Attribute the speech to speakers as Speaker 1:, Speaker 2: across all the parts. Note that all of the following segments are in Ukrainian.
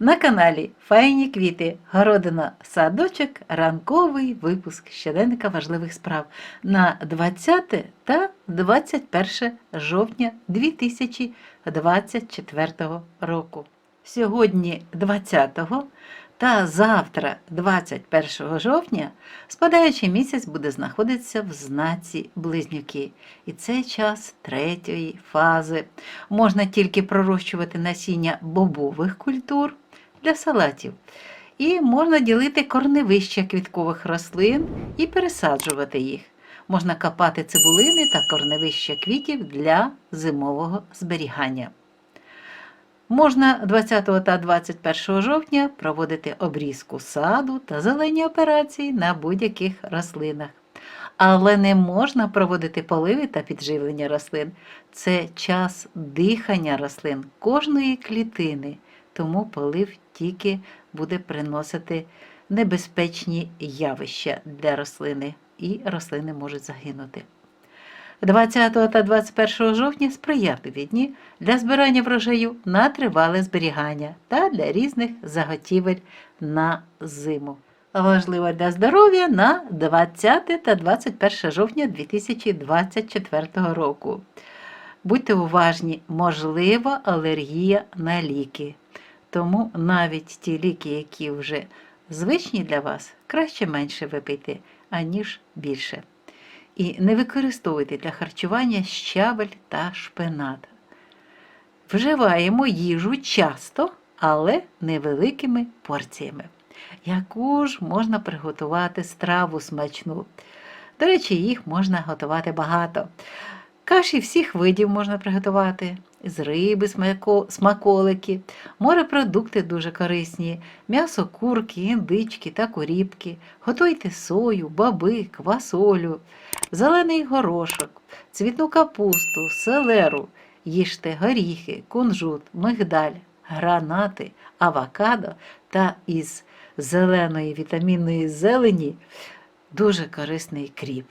Speaker 1: На каналі Файні квіти, городина, садочок, ранковий випуск щоденника важливих справ на 20 та 21 жовтня 2024 року. Сьогодні 20 та завтра, 21 жовтня, спадаючий місяць буде знаходитися в знаці близнюки. І це час третьої фази. Можна тільки пророщувати насіння бобових культур для салатів. І можна ділити корневища квіткових рослин і пересаджувати їх. Можна копати цибулини та корневища квітів для зимового зберігання. Можна 20 та 21 жовтня проводити обрізку саду та зелені операції на будь-яких рослинах. Але не можна проводити поливи та підживлення рослин. Це час дихання рослин кожної клітини, тому полив тільки буде приносити небезпечні явища для рослини, і рослини можуть загинути. 20 та 21 жовтня сприятливі дні для збирання врожаю на тривале зберігання та для різних заготівель на зиму. Важливо для здоров'я на 20 та 21 жовтня 2024 року. Будьте уважні, можлива алергія на ліки. Тому навіть ті ліки, які вже звичні для вас, краще менше випийте, аніж більше. І не використовуйте для харчування щавель та шпинат. Вживаємо їжу часто, але невеликими порціями. Яку ж можна приготувати страву смачну? До речі, їх можна готувати багато. Каші всіх видів можна приготувати. З риби, смаколики, морепродукти дуже корисні, м'ясо курки, індички та куріпки. Готуйте сою, баби, квасолю, зелений горошок, цвітну капусту, селеру, їжте горіхи, кунжут, мигдаль, гранати, авокадо та із зеленої вітамінної зелені дуже корисний кріп.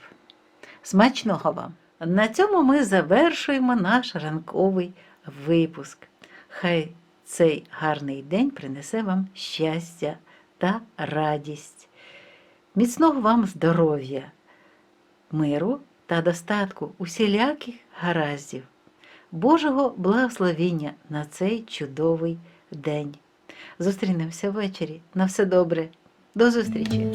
Speaker 1: Смачного вам! На цьому ми завершуємо наш ранковий випуск. Хай цей гарний день принесе вам щастя та радість. Міцного вам здоров'я, миру та достатку усіляких гараздів, Божого благословіння на цей чудовий день. Зустрінемося ввечері. На все добре. До зустрічі!